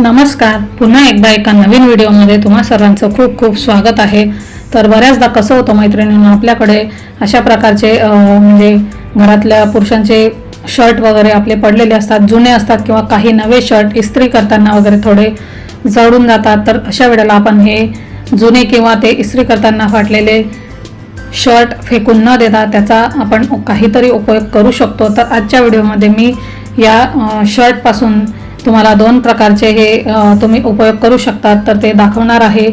नमस्कार. पुन्हा एकदा एका नवीन व्हिडिओमध्ये तुम्हा सर्वांचं खूप खूप स्वागत आहे. तर बऱ्याचदा कसं होतं मैत्रिणींना आपल्याकडे अशा प्रकारचे म्हणजे घरातल्या पुरुषांचे शर्ट वगैरे आपले पडलेले असतात जुने असतात किंवा काही नवे शर्ट इस्त्री करताना वगैरे थोडे जळून जातात. तर अशा वेळेला आपण हे जुने किंवा ते इस्त्री करताना फाटलेले शर्ट फेकून न देता त्याचा आपण काहीतरी उपयोग करू शकतो. तर आजच्या व्हिडिओमध्ये मी या शर्टपासून तुम्हाला दोन प्रकारचे हे तुम्ही उपयोग करू शकतात तर ते दाखवणार आहे.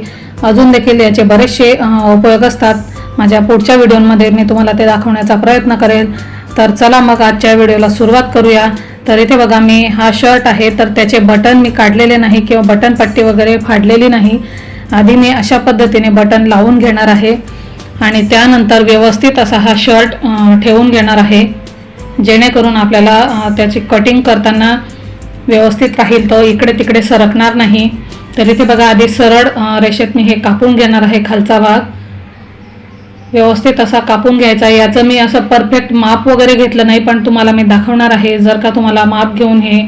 अजून देखील याचे बरेचसे उपयोग असतात. माझ्या पुढच्या व्हिडिओमध्ये मी तुम्हाला ते दाखवण्याचा प्रयत्न करेल. तर चला मग आजच्या व्हिडिओला सुरुवात करूया. तर इथे बघा मी हा शर्ट आहे तर त्याचे बटन मी काढलेले नाही किंवा बटन पट्टी वगैरे फाडलेली नाही. आधी मी अशा पद्धतीने बटन लावून घेणार आहे. आणि त्यानंतर व्यवस्थित असा हा शर्ट ठेवून घेणार आहे. जेणेकरून आपल्याला त्याची कटिंग करताना व्यवस्थित राहील तो इकडे तिकडे सरकणार नाही. तर इथे बघा आधी सरळ रेषेत मी हे कापून घेणार आहे खालचा भाग. व्यवस्थित असा कापून घ्यायचा. याचं मी असं परफेक्ट माप वगैरे घेतलं नाही पण तुम्हाला मी दाखवणार आहे. जर का तुम्हाला माप घेऊन हे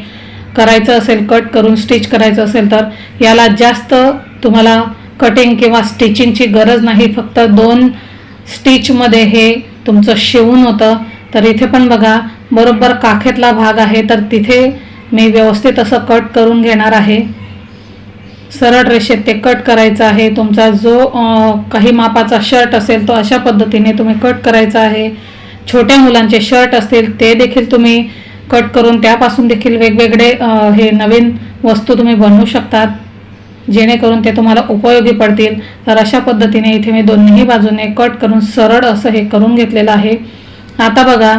करायचं असेल कट करून स्टिच करायचं असेल तर याला जास्त तुम्हाला कटिंग किंवा स्टिचिंगची गरज नाही. फक्त दोन स्टिचमध्ये हे तुमचं शिवून होतं. तर इथे पण बघा बरोबर काखेतला भाग आहे. तर तिथे मी व्यवस्थित असं कट करून घेणार आहे. सरळ रेषेत ते कट करायचं आहे. तुमचा जो काही मापाचा शर्ट असेल तो अशा पद्धतीने तुम्ही कट करायचा आहे. छोट्या मुलांचे शर्ट असतील ते देखील तुम्ही कट करून त्यापासून देखील वेगवेगळे हे नवीन वस्तू तुम्ही बनवू शकतात. जेणेकरून ते तुम्हाला उपयोगी पडतील. तर अशा पद्धतीने इथे मी दोन्ही बाजूने कट करून सरळ असं हे करून घेतलेलं आहे. आता बघा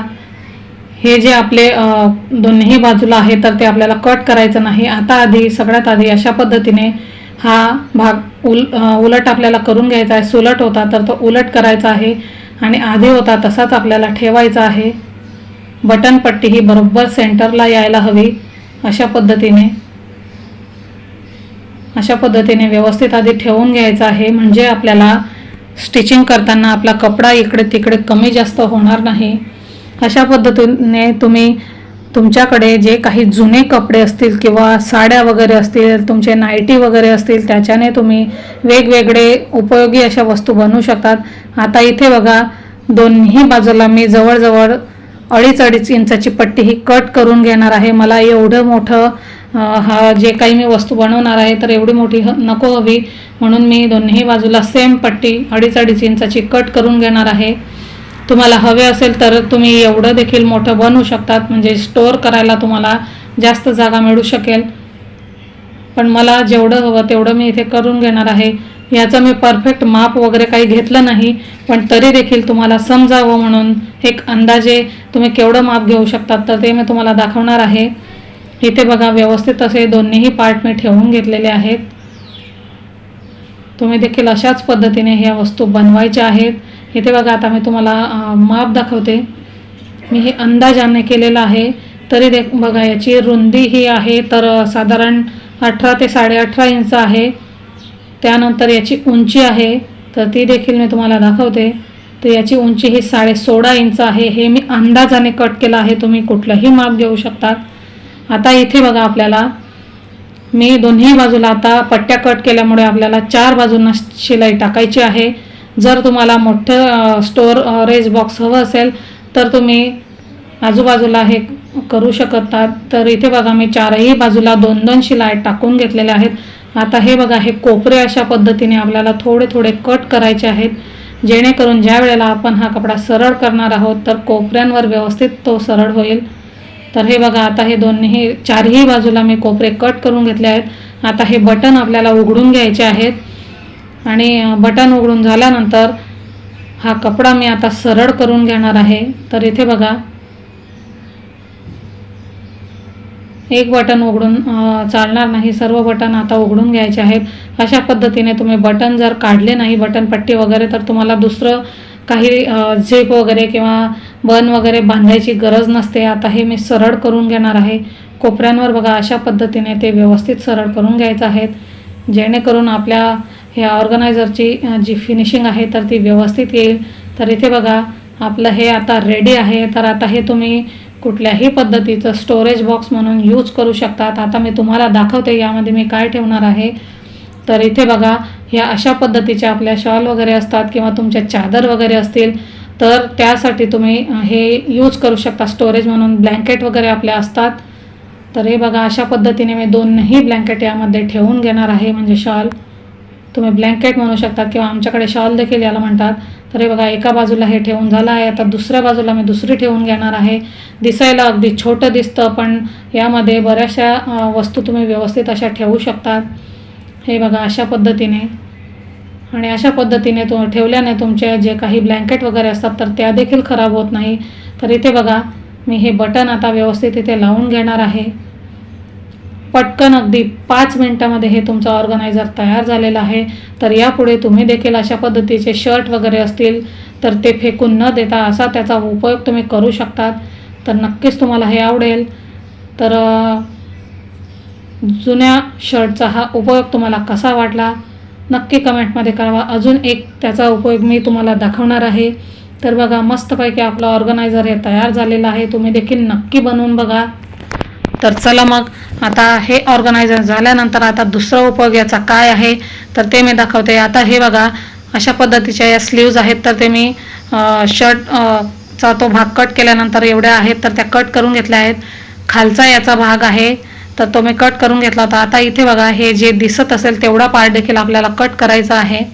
हे जे आपले दोन्ही बाजूला आहे तर ते आपल्याला कट करायचं नाही. आता आधी सगळ्यात आधी अशा पद्धतीने हा भाग उल उलट आपल्याला करून घ्यायचा आहे. सुलट होता तर तो उलट करायचा आहे. आणि आधी होता तसाच आपल्याला ठेवायचा आहे. बटन पट्टी ही बरोबर सेंटरला यायला हवी. अशा पद्धतीने अशा पद्धतीने व्यवस्थित आधी ठेवून घ्यायचं आहे. म्हणजे आपल्याला स्टिचिंग करताना आपला कपडा इकडे तिकडे कमी जास्त होणार नाही. अशा पद्धतीने तुम्ही तुमच्याकडे जे काही जुने कपडे असतील किंवा साड्या वगैरे असतील तुमचे नायटी वगैरे असतील त्याच्याने तुम्ही वेगवेगळे उपयोगी अशा वस्तू बनवू शकतात. आता इथे बघा दोन्ही बाजूला मी जवळजवळ अडीच अडीच इंचाची पट्टी ही कट करून घेणार आहे. मला एवढं मोठं हा जे काही मी वस्तू बनवणार आहे तर एवढी मोठी ह- नको हवी. म्हणून मी दोन्ही बाजूला सेम पट्टी अडीच अडीच इंचाची कट करून घेणार आहे. तुम्हाला हवे असेल तर तुम्ही एवढं देखील मोठं बनवू शकतात. म्हणजे स्टोअर करायला तुम्हाला जास्त जागा मिळू शकेल. पण मला जेवढं हवं तेवढं मी इथे करून घेणार आहे. याचं मी परफेक्ट माप वगैरे काही घेतलं नाही पण तरी देखील तुम्हाला समजावं म्हणून एक अंदाजे तुम्ही केवढं माप घेऊ शकतात तर ते मी तुम्हाला दाखवणार आहे. इथे बघा व्यवस्थित असे दोन्हीही पार्ट मी ठेवून घेतलेले आहेत. तुम्ही देखील अशाच पद्धतीने ह्या वस्तू बनवायच्या आहेत. इथे बघा आता मी तुम्हाला माप दाखवते. मी हे अंदाजाने केलेलं आहे. तरी दे बघा याची रुंदी ही आहे तर साधारण अठरा ते साडेअठरा इंच आहे. त्यानंतर याची उंची आहे तर ती देखील मी तुम्हाला दाखवते. तर याची उंची ही साडे सोळा इंच आहे. हे मी अंदाजाने कट केलं आहे. तुम्ही कुठलंही माप घेऊ शकतात. आता इथे बघा आपल्याला. मी दोन्ही बाजूला आता पट्ट्या कट केल्यामुळे आपल्याला चार बाजूंना शिलाई टाकायची आहे. जर तुम्हाला मोठं स्टोअर रेज बॉक्स हवं असेल तर तुम्ही आजूबाजूला हे करू शकतात तर इथे बघा मी चारही बाजूला दोन दोन शिलाई टाकून घेतलेल्या आहेत. आता हे बघा हे कोपरे अशा पद्धतीने आपल्याला थोडे थोडे कट करायचे आहेत. जेणेकरून ज्या वेळेला आपण हा कपडा सरळ करणार आहोत तर कोपऱ्यांवर व्यवस्थित तो सरळ होईल. तर हे बघा आता हे दोन्ही चारही बाजूला मी कोपरे कट करून घेतले आहेत. आता हे बटन आपल्याला उघडून घ्यायचे आहेत. आणि बटन उघडून झाल्यानंतर हा कपडा मी आता सरळ करून घेणार आहे. तर इथे बघा एक बटन उघडून चालणार नाही. सर्व बटन आता उघडून घ्यायचे आहेत. अशा पद्धतीने तुम्ही बटन जर काढले नाही बटन पट्टी वगैरे तर तुम्हाला दुसरं काही झेप वगैरे किंवा बन वगैरे बांधायची गरज नसते. आता हे मी सरळ करून घेणार आहे. कोपऱ्यांवर बघा अशा पद्धतीने ते व्यवस्थित सरळ करून घ्यायचं आहेत. जेणेकरून आपल्या ह्या ऑर्गनायझरची जी फिनिशिंग आहे तर ती व्यवस्थित येईल. तर इथे बघा आपलं हे आता रेडी आहे. तर आता हे तुम्ही कुठल्याही पद्धतीचं स्टोरेज बॉक्स म्हणून यूज करू शकतात. आता मी तुम्हाला दाखवते यामध्ये मी काय ठेवणार आहे. तर इथे बघा ह्या अशा पद्धतीच्या आपल्या शॉल वगैरे असतात किंवा तुमच्या चादर वगैरे असतील तर त्यासाठी तुम्ही हे यूज करू शकता. स्टोरेज म्हणून ब्लँकेट वगैरे आपल्या असतात. तर हे बघा अशा पद्धतीने मी दोनही ब्लँकेट यामध्ये ठेवून घेणार आहे म्हणजे शॉल तुम्ही ब्लँकेट म्हणू शकता किंवा आमच्याकडे शॉल देखील याला म्हणतात. तर हे बघा एका बाजूला हे ठेवून झालं आहे. आता दुसऱ्या बाजूला मी दुसरी ठेवून घेणार आहे. दिसायला अगदी छोटं दिसतं पण यामध्ये बऱ्याचशा वस्तू तुम्ही व्यवस्थित अशा ठेवू शकतात. हे बघा अशा पद्धतीने. आणि अशा पद्धतीने तो ठेवल्याने तुमचे जे काही ब्लँकेट वगैरे असतात तर त्या देखील खराब होत नाही. तर इथे बघा मी हे बटन आता व्यवस्थित इथे लावून घेणार आहे. पटकन अगदी पाच मिनटामध्ये हे तुमचा ऑर्गनायझर तयार झालेला आहे. तर यापुढे तुम्ही देखील अशा पद्धतीचे शर्ट वगैरे असतील तर ते फेकून न देता असा त्याचा उपयोग तुम्ही करू शकतात. तर नक्कीच तुम्हाला हे आवडेल. तर जुन्या शर्टचा हा उपयोग तुम्हाला कसा वाटला? नक्की कमेंटमध्ये कळवा. अजून एक त्याचा उपयोग मी तुम्हाला दाखवणार आहे. तर बघा मस्तपैकी आपलं ऑर्गनायझर हे तयार झालेलं आहे. तुम्ही देखील नक्की बनवून बघा. तर चला मग आता हे ऑर्गनायझर झाल्यानंतर आता दुसरा उपयोग याचा काय आहे? तर ते मी दाखवते. आता हे बघा अशा पद्धतीच्या या स्लीव्ज आहेत. तर ते मी शर्ट चा तो भाग कट केल्यानंतर एवढ्या आहेत. तर त्या कट करून घेतल्या आहेत. खालचा याचा भाग आहे. तर तो मी कट करून घेतला होता. आता इथे बघा हे जे दिसत असेल तेवढा पार्ट देखील आपल्याला कट करायचा आहे.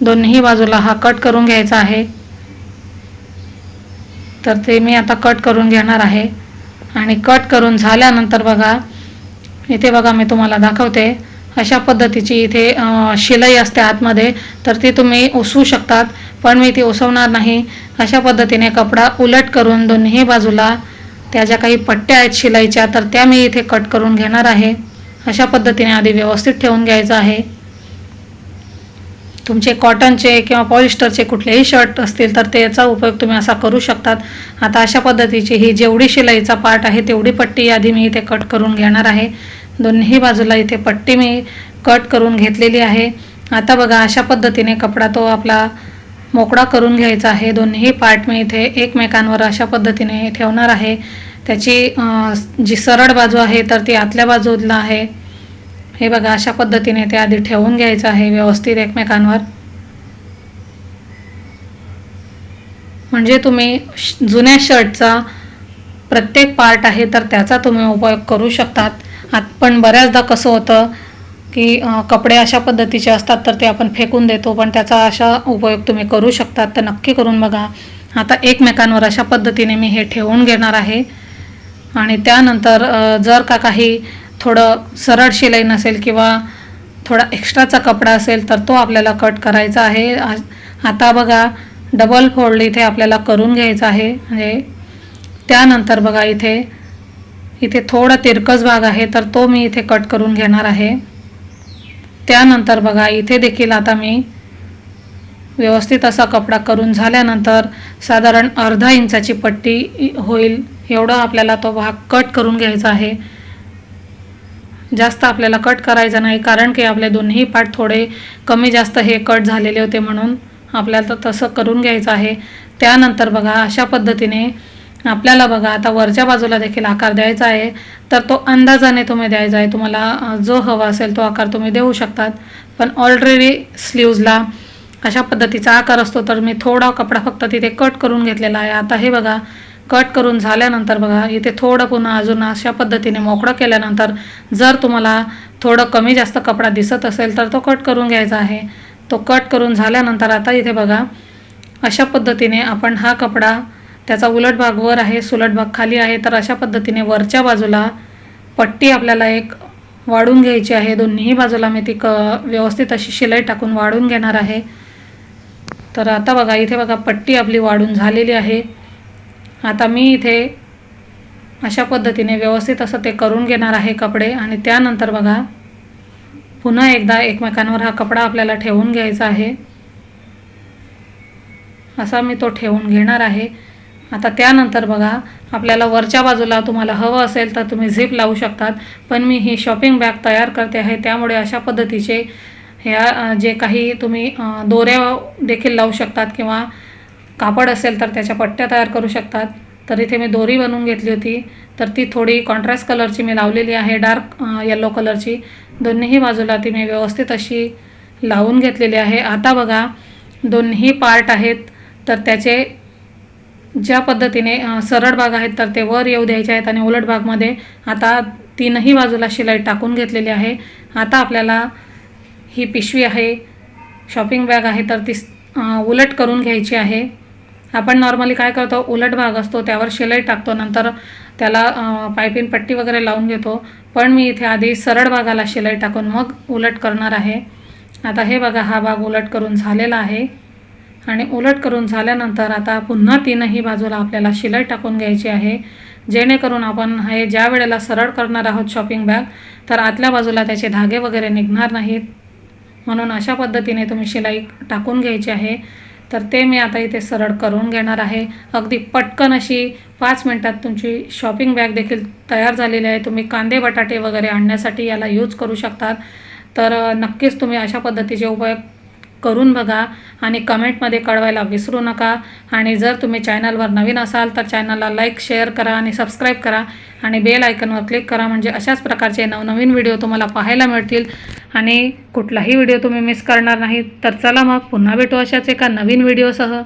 दोन्ही बाजूला हा कट करून घ्यायचा आहे. तर ते मी आता कट करून घेणार आहे. आणि कट करून झाल्यानंतर बघा इथे बघा मी तुम्हाला दाखवते अशा पद्धतीची इथे शिलाई असते आतमध्ये तर ती तुम्ही उसवू शकतात पण मी ती उसवणार नाही. अशा पद्धतीने कपडा उलट करून दोन्ही बाजूला त्या ज्या काही पट्ट्या आहेत शिलाईच्या तर त्या मी इथे कट करून घेणार आहे. अशा पद्धतीने आधी व्यवस्थित ठेवून घ्यायचं आहे. तुमचे कॉटनचे किंवा पॉलिस्टरचे कुठलेही शर्ट असतील तर त्याचा उपयोग तुम्ही असा करू शकतात. आता अशा पद्धतीची ही जेवढी शिलाईचा पार्ट आहे तेवढी पट्टी आधी मी इथे कट करून घेणार आहे. दोन्ही बाजूला इथे पट्टी मी कट करून घेतलेली आहे. आता बघा अशा पद्धतीने कपडा तो आपला मोकळा करून घ्यायचा आहे. दोन्ही पार्ट मी इथे एकमेकांवर अशा पद्धतीने ठेवणार आहे. त्याची जी सरळ बाजू आहे तर ती आतल्या बाजूला आहे. हे बघा अशा पद्धतीने ते आधी ठेवून घ्यायचं आहे व्यवस्थित एकमेकांवर. म्हणजे तुम्ही श- जुन्या शर्टचा प्रत्येक पार्ट आहे तर त्याचा तुम्ही उपयोग करू शकतात. आत पण बऱ्याचदा कसं होतं की कपडे अशा पद्धतीचे असतात तर ते आपण फेकून देतो पण त्याचा अशा उपयोग तुम्ही करू शकतात. तर नक्की करून बघा. आता एकमेकांवर अशा पद्धतीने मी हे ठेवून घेणार आहे. आणि त्यानंतर जर का काही थोडं सरळ शिलाई नसेल किंवा थोडा एक्स्ट्राचा कपडा असेल तर तो आपल्याला कट करायचा आहे. आ- आता बघा डबल फोल्ड इथे आपल्याला करून घ्यायचा आहे. म्हणजे त्यानंतर बघा इथे इथे थोडा तिरकस भाग आहे तर तो मी इथे कट करून घेणार आहे. त्यानंतर बघा इथे देखील आता मी व्यवस्थित असा कपडा करून झाल्यानंतर साधारण अर्धा इंचाची पट्टी होईल. एवढा आपल्याला तो भाग कट करून घ्यायचा आहे. जास्त आपल्याला कट करायचा नाही कारण की आपले दोन्ही पार्ट थोडे कमी जास्त हे कट झालेले होते म्हणून आपल्याला तर तसं करून घ्यायचं आहे. त्यानंतर बघा अशा पद्धतीने आपल्याला बघा आता वरच्या बाजूला देखील आकार द्यायचा आहे. तर तो अंदाजाने तुम्ही द्यायचा आहे. तुम्हाला जो हवा असेल तो आकार तुम्ही देऊ शकतात. पण ऑलरेडी स्लीव्जला अशा पद्धतीचा आकार असतो तर मी थोडा कपडा फक्त तिथे कट करून घेतलेला आहे. आता हे बघा कट करून झाल्यानंतर बघा इथे थोडं पुन्हा अजून अशा पद्धतीने मोकळं केल्यानंतर जर तुम्हाला थोडं कमी जास्त कपडा दिसत असेल तर तो कट करून घ्यायचा आहे. तो कट करून झाल्यानंतर आता इथे बघा अशा पद्धतीने आपण हा कपडा त्याचा उलट भाग वर आहे सुलट भाग खाली आहे तर अशा पद्धतीने वरच्या बाजूला पट्टी आपल्याला एक वाढून घ्यायची आहे. दोन्हीही बाजूला मी ती क व्यवस्थित अशी शिलाई टाकून वाढून घेणार आहे. तर आता बघा इथे बघा पट्टी आपली वाढून झालेली आहे. आता मी इथे अशा पद्धतीने व्यवस्थित असं ते करून घेणार आहे कपडे. आणि त्यानंतर बघा पुन्हा एकदा एकमेकांवर हा कपडा आपल्याला ठेवून घ्यायचा आहे. असा मी तो ठेवून घेणार आहे. आता त्यानंतर बघा आपल्याला वरच्या बाजूला तुम्हाला हवं असेल तर तुम्ही झिप लावू शकतात. पण मी ही शॉपिंग बॅग तयार करते आहे. त्यामुळे अशा पद्धतीचे ह्या जे काही तुम्ही दोऱ्या देखील लावू शकतात किंवा कापड असेल तर त्याच्या पट्ट्या तयार करू शकतात. तर इथे मी दोरी बनवून घेतली होती. तर ती थोडी कॉन्ट्रास्ट कलरची मी लावलेली आहे डार्क येलो कलरची दोन्हीही बाजूला ती मी व्यवस्थित अशी लावून घेतलेली आहे. आता बघा दोन्ही पार्ट आहेत. तर त्याचे ज्या पद्धतीने सरळ भाग आहेत तर ते वर येऊ द्यायचे आहेत आणि उलट भागमध्ये आता तीनही बाजूला शिलाई टाकून घेतलेली आहे. आता आपल्याला ही पिशवी आहे शॉपिंग बॅग आहे तर ती उलट करून घ्यायची आहे. आपण नॉर्मली काय करतो उलट भाग असतो त्यावर शिलाई टाकतो नंतर त्याला अ, पट्टी वगैरे लावून घेतो. पण मी इथे आधी सरळ भागाला शिलाई टाकून मग उलट करणार आहे. आता हे बघा हा भाग उलट करून झालेला आहे. आणि उलट करून झाल्यानंतर आता पुन्हा तीनही बाजूला आपल्याला शिलाई टाकून घ्यायची आहे. जेणेकरून आपण हे ज्या वेळेला सरळ करणार आहोत शॉपिंग बॅग तर आतल्या बाजूला त्याचे धागे वगैरे निघणार नाहीत. म्हणून अशा पद्धतीने तुम्ही शिलाई टाकून घ्यायची आहे. तर ते मी आता इथे सरळ करून घेणार आहे. अगदी पटकन अशी पाच मिनटात तुमची शॉपिंग बॅग देखील तयार झालेली आहे. तुम्ही कांदे बटाटे वगैरे आणण्यासाठी याला यूज करू शकतात. तर नक्कीच तुम्ही अशा पद्धतीचे उपयोग करून बघा आणि कमेंटमध्ये कळवायला विसरू नका. आणि जर तुम्ही चॅनलवर नवीन असाल तर चॅनलला लाईक शेअर करा आणि सबस्क्राईब करा. आणि बेल आयकनवर क्लिक करा म्हणजे अशाच प्रकारचे नवनवीन व्हिडिओ तुम्हाला पाहायला मिळतील. आणि कुठलाही व्हिडिओ तुम्ही मिस करणार नाही. तर चला मग पुन्हा भेटू अशाच एका नवीन व्हिडिओसह.